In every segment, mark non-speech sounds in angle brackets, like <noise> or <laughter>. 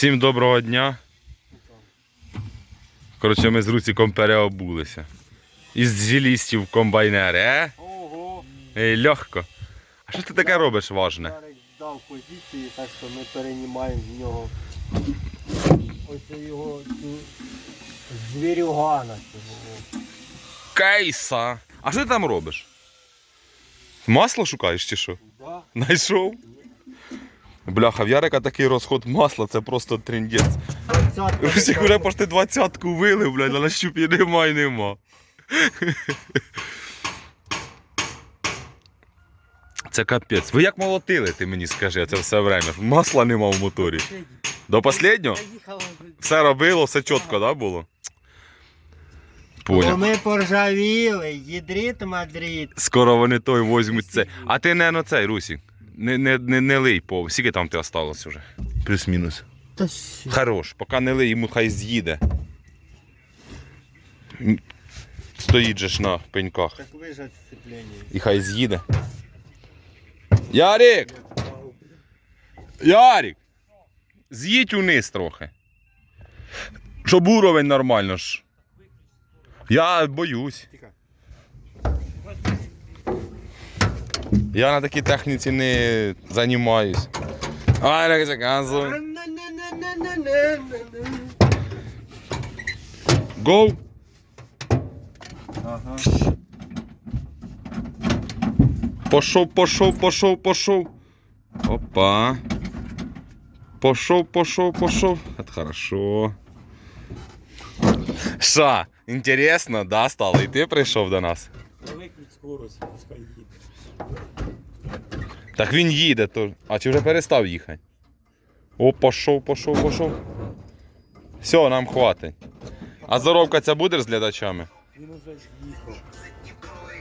Всім доброго дня. Коротше, ми з Руціком переобулися. Із жилістів комбайнери, е? Ого! Ей, легко. А що ти таке робиш важне? Здав позиції, так що ми переймаємо з нього ось його звірюгана. Кейса. А що ти там робиш? Масло шукаєш чи що? Да? Найшов? Бляха, в Ярика такий розход масла, це просто. Двадцятка Русик вже почти двадцятку вилив, блядь, а на щупі нема і нема. Це капець. Ви як молотили, ти мені скажи, це все время. Масла нема в моторі. До останнього? Все робило, все чітко, да, було? Бо Поняв. ми поржавіли, їдріт Мадрид. Скоро вони той возьмуть це. А ти не на цей, Русік. Не, не, не, не лий по. Скільки там ти осталось вже? Плюс-мінус. Та що? Хорош, поки не лий, йому хай з'їде. Стоїть же ж на пеньках. Так вижать сцеплення. І хай з'їде. Ярик! Ярик! З'їдь униз трохи. Щоб уровень нормально ж. Я боюсь. Я на такій техніці не займаюсь. Ай, як це казу. Go! Ага. Пошов, пошов, пошов, пошов. Опа. Пошов, пошов, пошов. Это хорошо. Ша, інтересно, да, стало? І ти прийшов до нас. Виключ скорость, пускай їде. Так він їде, то. А чи вже перестав їхати? О, пошов, пошов, пошов. Все, нам хватить. А здоровка ця буде з глядачами? Він уже ж їхав.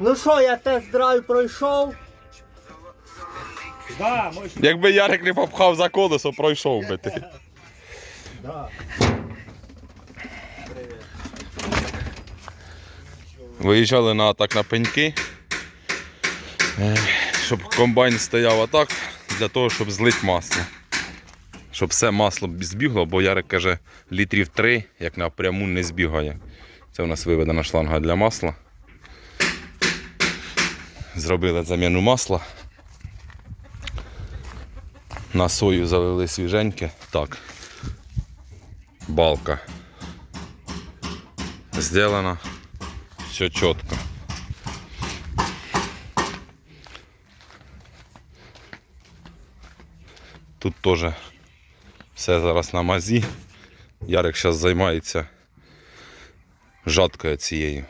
Ну що, я тест-драйв пройшов? Да, мощно. Якби Ярик не попхав за колесо, пройшов би ти. Да. Виїжджали на атак на пеньки. Е, Щоб комбайн стояв атак для того, щоб злити масло. Щоб все масло збігло, бо Ярик каже, літрів 3, як напряму не збігає. Це у нас виведена шланга для масла. Зробили заміну масла. На сою залили свіженьке. Так. Балка. Сделана. Все чітко. Тут теж все зараз на мазі. Ярик зараз займається жаткою цією.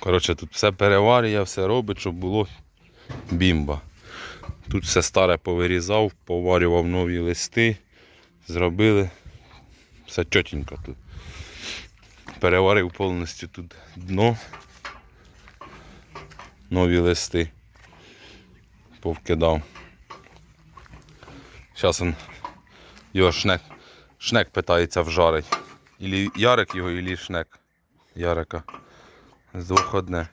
Коротше, тут все переварює, все робить, щоб було бімба. Тут все старе повирізав, поварював нові листи, зробили. Все чотенько тут. Переварив повністю тут дно. Нові листи. Повкидав. Зараз він його шнек, шнек питається вжарить. Ілі Ярик його, ілі шнек Ярика. З двох одне.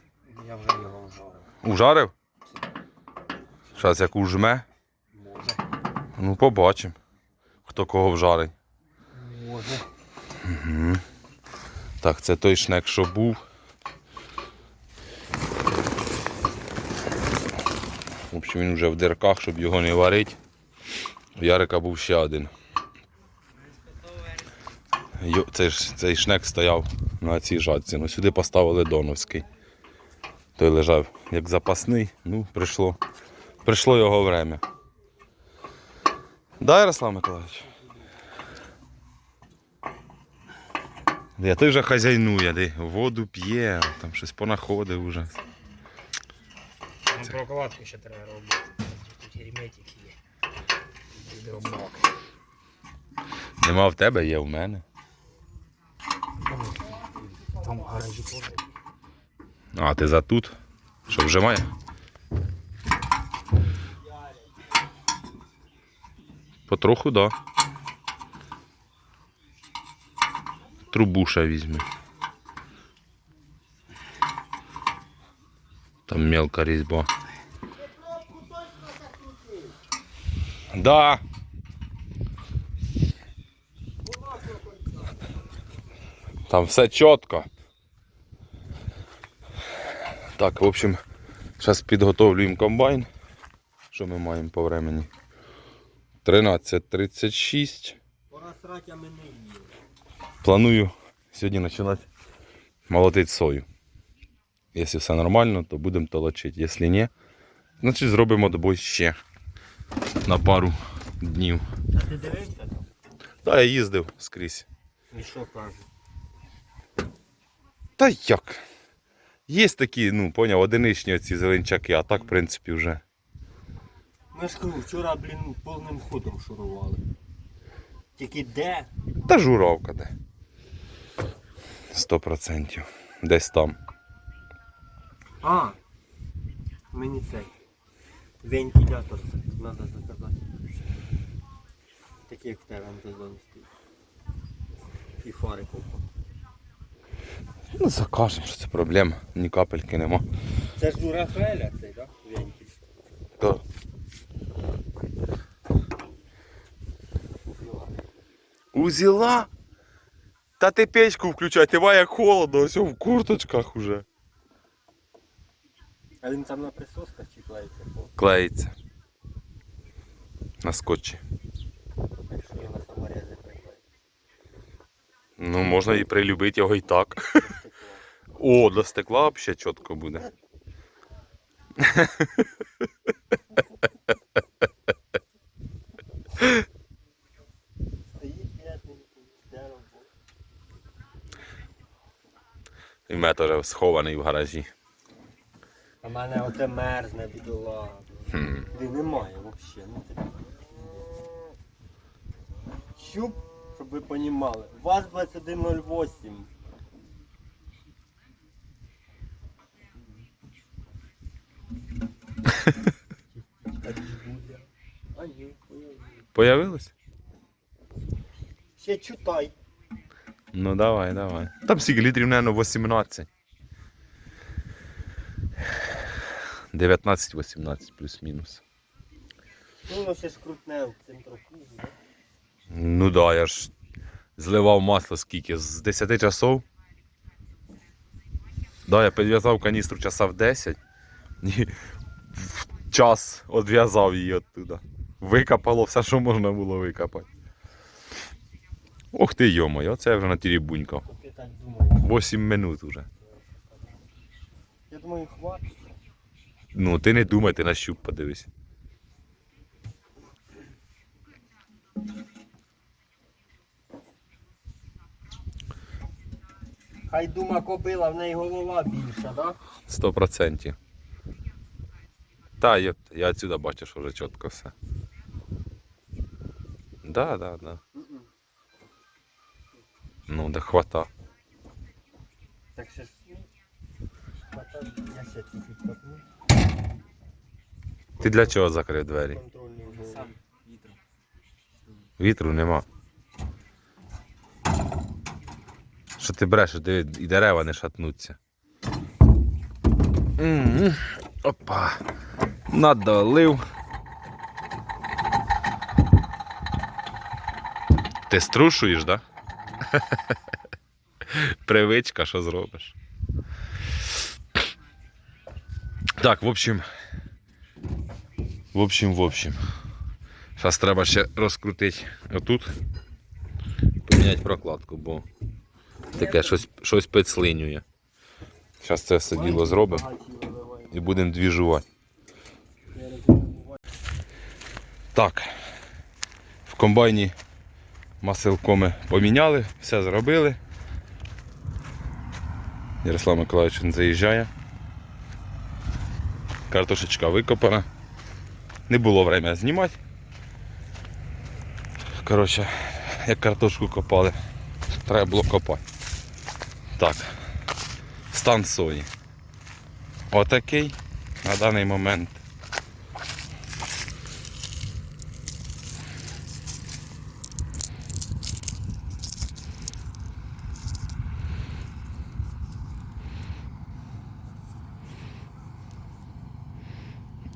Я вже його вжарив. Ужарив? Зараз як ужме. Може. Ну побачимо. Хто кого вжарить. Може. Так, це той шнек, що був. В общем, він вже в дирках, щоб його не варити. У Ярика був ще один. Цей, цей шнек стояв на цій жатці. Ну, сюди поставили Доновський. Той лежав як запасний, ну, прийшло, прийшло його время. Да, Ярослав Миколаївич? Я той вже хазяйнує, де воду п'є, там щось понаходив уже. Нам прокладку ще треба робити. Тут герметик є. Нема в тебе, є в мене. Там гаражі теж. А, ти за тут? Що вжимає? Потроху, да. Трубу ще візьми. Там мелка різьба. Да. Там все чітко. Так, в общем, зараз підготовлюємо комбайн. Що ми маємо по времени? 13.36. Пора срать, а ми не їли. Планую сьогодні починати молотити сою. Якщо все нормально, то будемо толочити. Якщо ні, значить зробимо добой ще на пару днів. А ти дивився там? Так, я їздив скрізь. І що каже? Та як? Є такі, ну, поняв, одиничні оці зеленчаки, а так, в принципі, вже. Ми ж кажу, вчора, блін, повним ходом шурували. Тільки де? Та журавка де. Сто процентів. Десь там. А! Мені цей. Вентилятор треба заказати. Такий як в тебе антизон стоїть. І фари ковпа. Ну, закажемо, що це проблема. Ні капельки нема. Це ж у Рафаеля цей, так? Да? Вентиль. То. Узіла? Та ти печку включай, ти як холодно, ось в курточках уже. А він там на присосках чи клеїться Клеїться. На скотчі. якщо його на приклеїть. Ну, можна і прилюбити його і так. <laughs> О, для стекла взагалі чітко буде. І теж схований в гаражі. А в мене оте мерзне бідола. Де немає взагалі. Ну. Щуп, щоб ви понімали. ВАЗ-2108. А ні, ой-ой. Появилось? Ще читай. Ну давай, давай. Там скільки літрів, мабуть, 18. 19-18 плюс-мінус. Ну, ще ж крутне в центрофугу. да? Ну да, я ж зливав масло скільки? З 10 часов. Да, я підв'язав каністру часа в 10 і в час відв'язав її оттуда. Викопало все, що можна було викопати. Ох ти йомай, оце я вже на тірібунькав. Так думаю. 8 минут уже. Я думаю, хватить. Ну, ти не думай, ти на щуп подивись. Хай дума кобила, в неї голова більша, да? Сто процентів. Та, я, я отсюда бачу, що вже чітко все. Да, да, да. Ну, да хвата. Так ще ж. хвата- Я ще чуть-чуть копну. Ти для чого закрив двері? Вітру нема. Що ти брешеш, диви, і дерева не шатнуться. М, Опа. Надолив. Ти струшуєш, да? <laughs> Привичка, що зробиш. Так, в общем. В общем, в общем. Зараз треба ще розкрутити отут. Поміняти прокладку, бо таке щось, щось підслинює. Зараз це все діло зробимо і будемо двіжувати. Так. В комбайні маселкоми поміняли, все зробили. Ярослав Миколаївич заїжджає. Картошечка викопана. Не було время знімати. Коротше, як картошку копали, треба було копати. Так. Стан сої. Отакий на даний момент.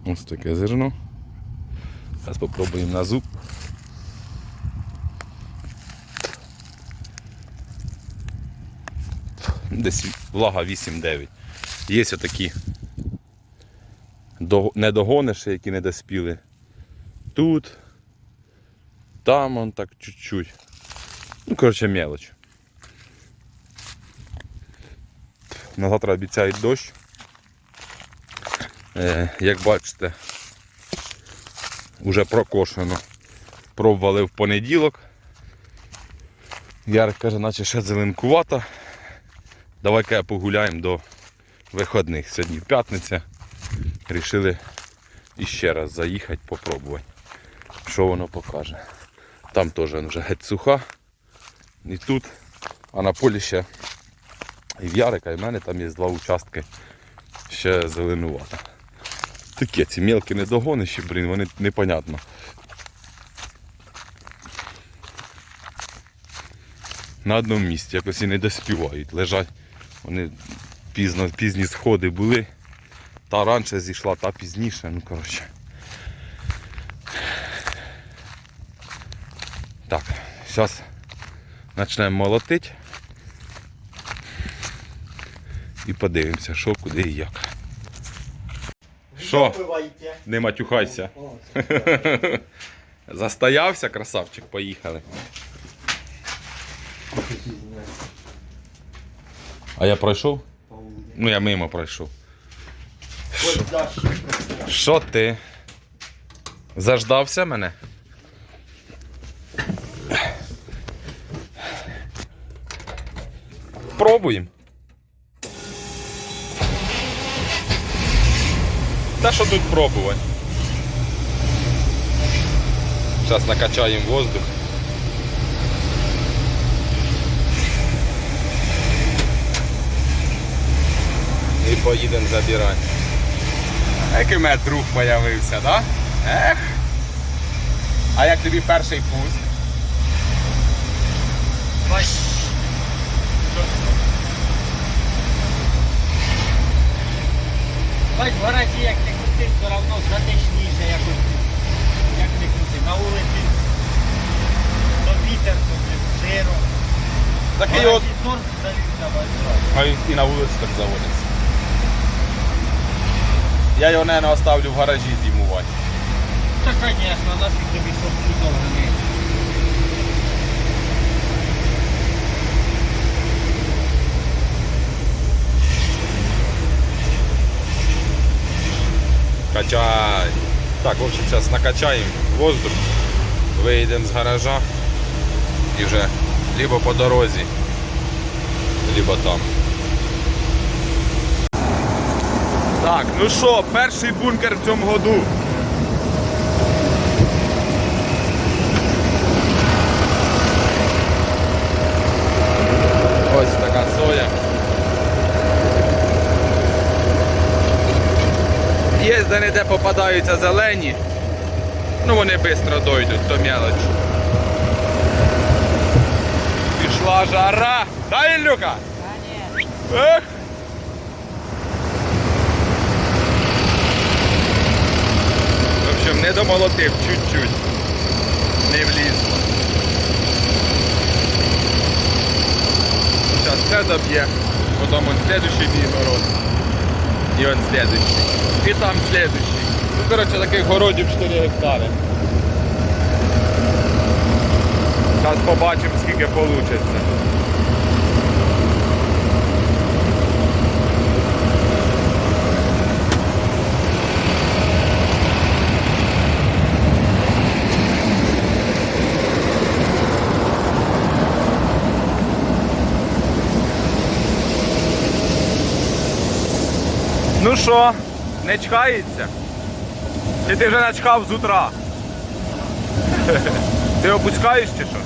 Ось таке зерно. Зараз спробуємо на зуб. Десь влага 8-9. Є такі до- недогониші, які не доспіли. Тут, там он так чуть-чуть. Ну, коротше, мелоч. На завтра обіцяють дощ. Е, як бачите, вже прокошено. Пробували в понеділок. Ярик каже, наче ще зеленкувато. Давай-ка погуляємо до виходних. Сьогодні п'ятниця. Рішили іще раз заїхати, попробувати. Що воно покаже. Там теж вже геть суха. І тут, а на полі ще і в Ярика, і в мене там є два участки ще зеленувато. Такі ці мелкі недогонищі, блін, вони непонятно. На одному місці якось і не доспівають. Лежать. Вони пізно, пізні сходи були. Та раніше зійшла, та пізніше. Ну коротше. Так, зараз почнемо молотити. І подивимося, що, куди і як. Що? Не матюхайся. <laughs> Застоявся, красавчик, поїхали. А я пройшов? Ну я мимо пройшов. Що ти? Заждався мене? Пробуємо. Та що тут пробувати? Зараз накачаємо воздух. І поїдемо забирати. Який в мене друг появився, да? Ех. А як тобі перший пуск? Бач, в гаражі як не крути, все одно затишніше якось. Як не крути. На вулиці то вітер, то сиро. Так і от. завівся. А він і на вулиці так заводиться. Я його, мабуть, оставлю в гаражі зимувати. Та, звісно, нафіг тобі щоб тут органи. Качай. Так, в общем, зараз накачаємо воздух, вийдемо з гаража і вже либо по дорозі, либо там. Так, ну що, перший бункер в цьому году. Ось така соя. Є де не де попадаються зелені. Ну вони швидко дойдуть, то мелоч. Пішла жара. Да, Ілюка? Ех! В общем, не домолотив чуть-чуть. Не влізло. Зараз це доб'є. Потім он следующий мій город. І он следующий. І там следующий. Ну, коротше, таких городів 4 гектари. Зараз побачимо, скільки вийде. Що, не чхається? Чи ти вже начхав з утра? <laughs> Ти опускаєш чи що?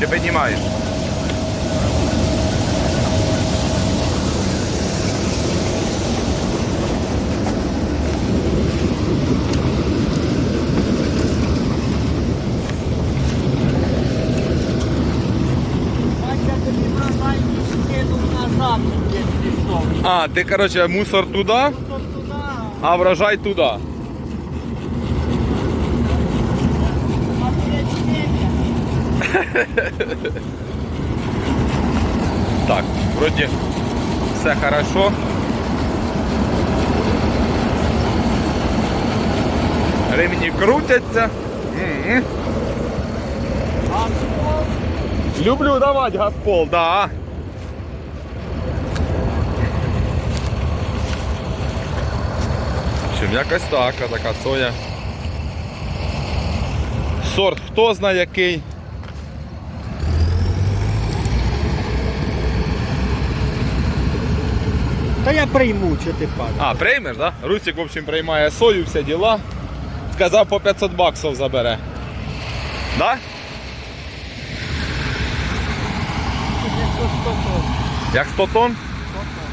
Чи піднімаєш? Бач, я тобі нормальні А, ти, коротше, мусор туди, То туди. а врожай туди. А <laughs> Так, вроді все хорошо. Ремні крутяться. М-м. Люблю давати газпол, да. Общем, якось так, така соя. Сорт хто знає який. Та я прийму, що ти падаєш. А, приймеш, да? Русик, в общем, приймає сою, всі діла. Сказав по 500 баксів забере. Да? Як 100 тонн?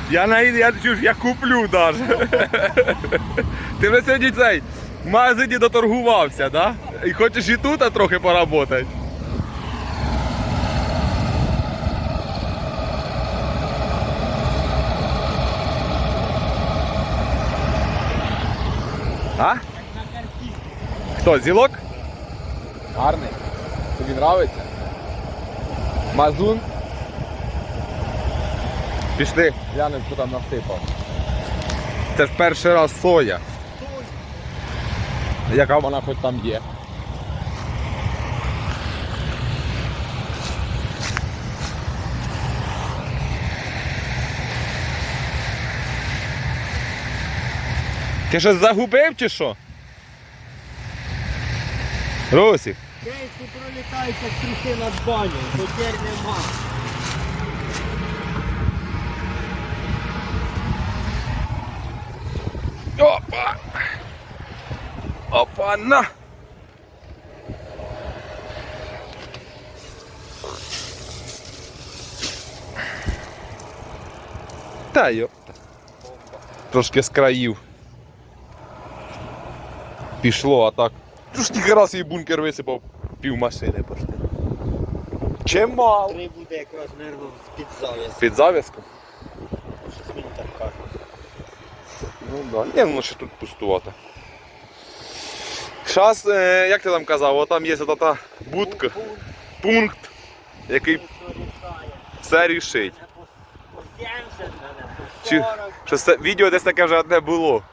Я на я, чуєш, я куплю даже. Ти вже сьогодні цей в магазині доторгувався, да? І хочеш і тут а трохи поработати. А? Хто, зілок? Гарний. Тобі нравиться? Мазун. Пішли, глянемо, хто там насипав. Це ж перший раз соя. Яка вона хоч там є. Ти щось загубив чи що? Русик. Кейси пролітають, як тріси над баню, потір нема. Опа! Опа, на! Та йо. Трошки з країв. Пішло, а так. Тільки раз її бункер висипав, пів машини пошли. Чимало. Три буде якраз нервно з-під зав'язку. Під зав'язком? Щось мені так каже. Ну да. Ні, ну ще тут пустувати. Щас, е, як ти там казав, там є та будка, пункт, який все рішить. По 70 мене, по Чи, що це, відео десь таке вже одне було.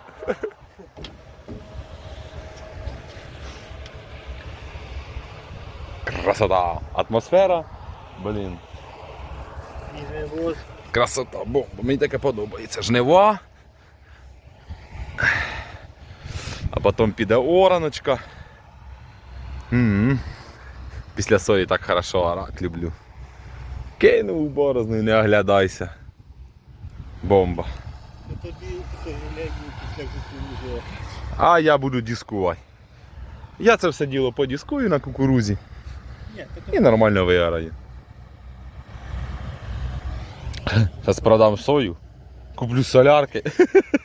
Красота. Атмосфера. Блін. Красота, бомба. Мені таке подобається. Жнива. А потім піде ораночка. М-м. Після сої так хорошо орать люблю. Кинув борозну і не оглядайся. Бомба. Ну. А я буду дискувати. Я це все діло подіскую на кукурузі і нормально виараю. Зараз продам сою, куплю солярки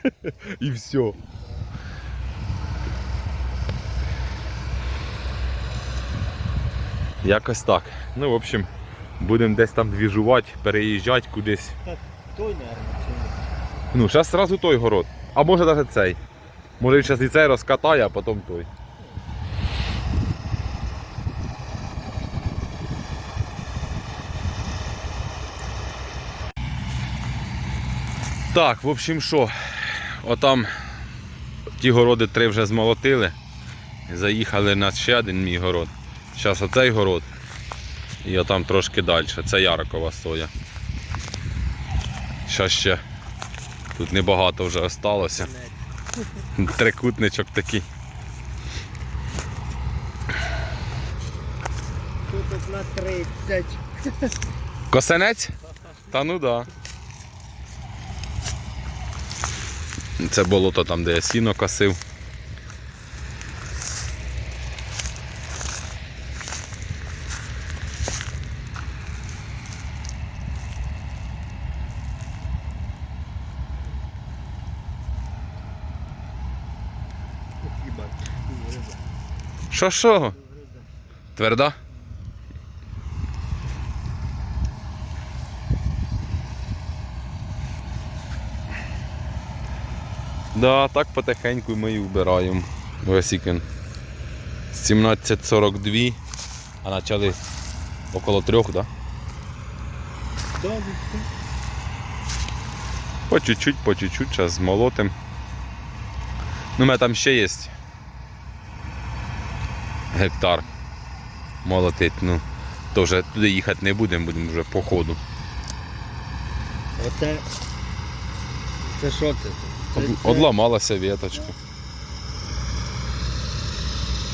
<laughs> і все. Якось так. Ну, в общем, будемо десь там двіжувати, переїжджати кудись. той, наверное. Ну, зараз одразу той город. А може навіть цей. Може він зараз і цей розкатає, а потім той. Так, в общем, що, отам ті городи три вже змолотили. Заїхали на ще один мій город. Зараз оцей город. І отам трошки далі. Це яркова соя. Зараз ще Тут небагато вже осталося. Трикутничок такий. Тут на 30. Косенець? Та ну да. Це болото там, де я сіно косив. Що що? Тверда? Да, так потихеньку ми і вбираємо. Весікен. 17.42, а почали около трьох, да? Добре. По чуть-чуть, по чуть-чуть, зараз змолотим. Ну, у мене там ще є гектар молотить. Ну, то вже туди їхати не будемо, будемо вже по ходу. Оце. Це що це? Це, це, Одламалася віточка.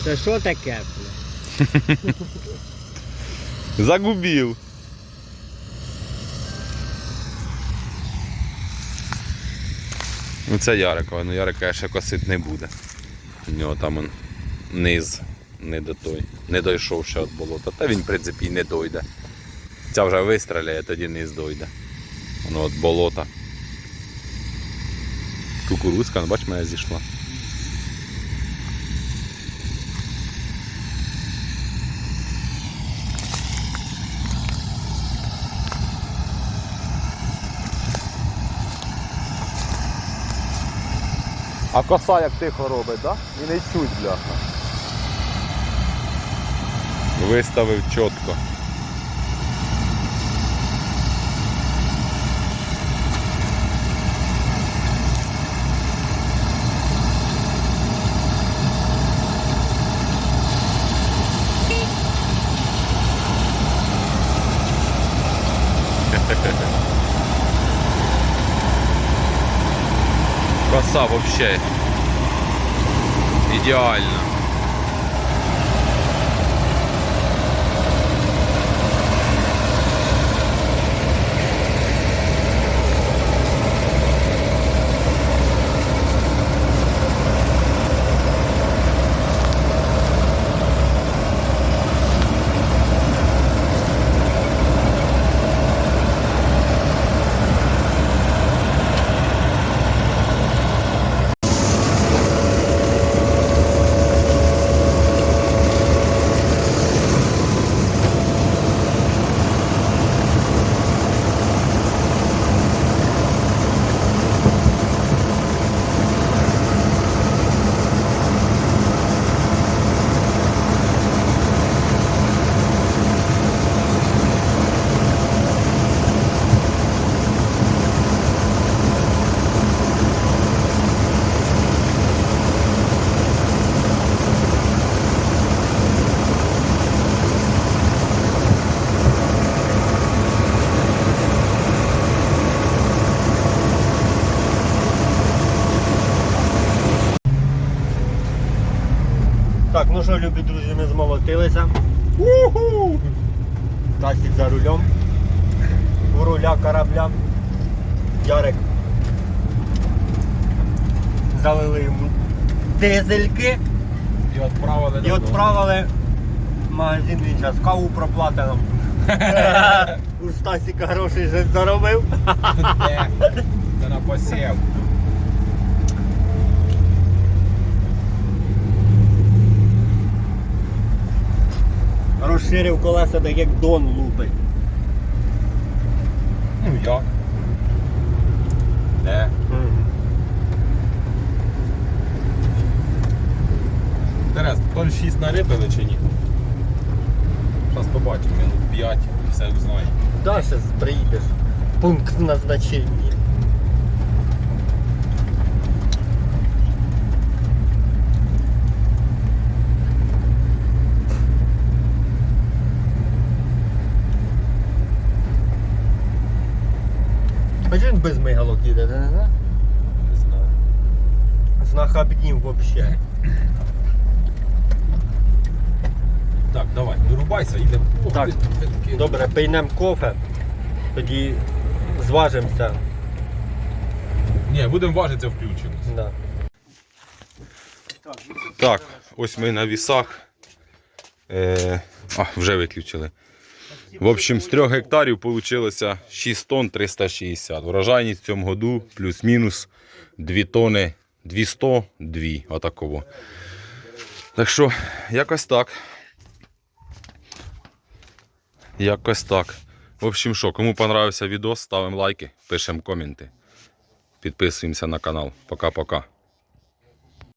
це що таке? <laughs> Загубив. Ну це Ярикова, ну Ярика ще косить не буде. У нього там он, низ не до той. Не дійшов ще від болота. Та він, в принципі, і не дойде. Ця вже вистріляє, тоді низ дойде. Воно від болота. Кукурузка, ну бач, моя зійшла. А коса як тихо робить, так? Да? І не чуть, бляха. Виставив чітко. <laughs> Коса вообще ідеальна. Що, любі друзі, ми змолотилися. Уху! Стасік за рулем. У руля корабля. Ярик. Залили йому дизельки І відправили і відправили в магазин, він зараз каву проплатить нам. <laughs> У Стасіка грошей вже заробив. Це на посів. Розширив колеса так як Дон лупить. Ну як? Де? Терес, тонн 6 наліпили чи ні? Зараз побачимо, минут 5 і все узнаємо. Да, зараз приїдеш. Пункт назначення. Він без мигалок їде, не? Не знаю. Знахабнів вообще. Так, давай, вирубайся, йдемо. Ох, Так, ти, ти, Добре, пийнемо кофе, тоді зважимося. Ні, будемо важитися, включимось. Да. Так, ось ми на вісах. Е, а, вже виключили. В общем, з 3 гектарів вийшло 6 тонн 360. Врожайність в цьому году плюс-мінус 2 тонни 200, 2, отаково. Так що, якось так. Якось так. В общем, що, кому понравився відео, ставимо лайки, пишемо коменти. Підписуємося на канал. Пока-пока.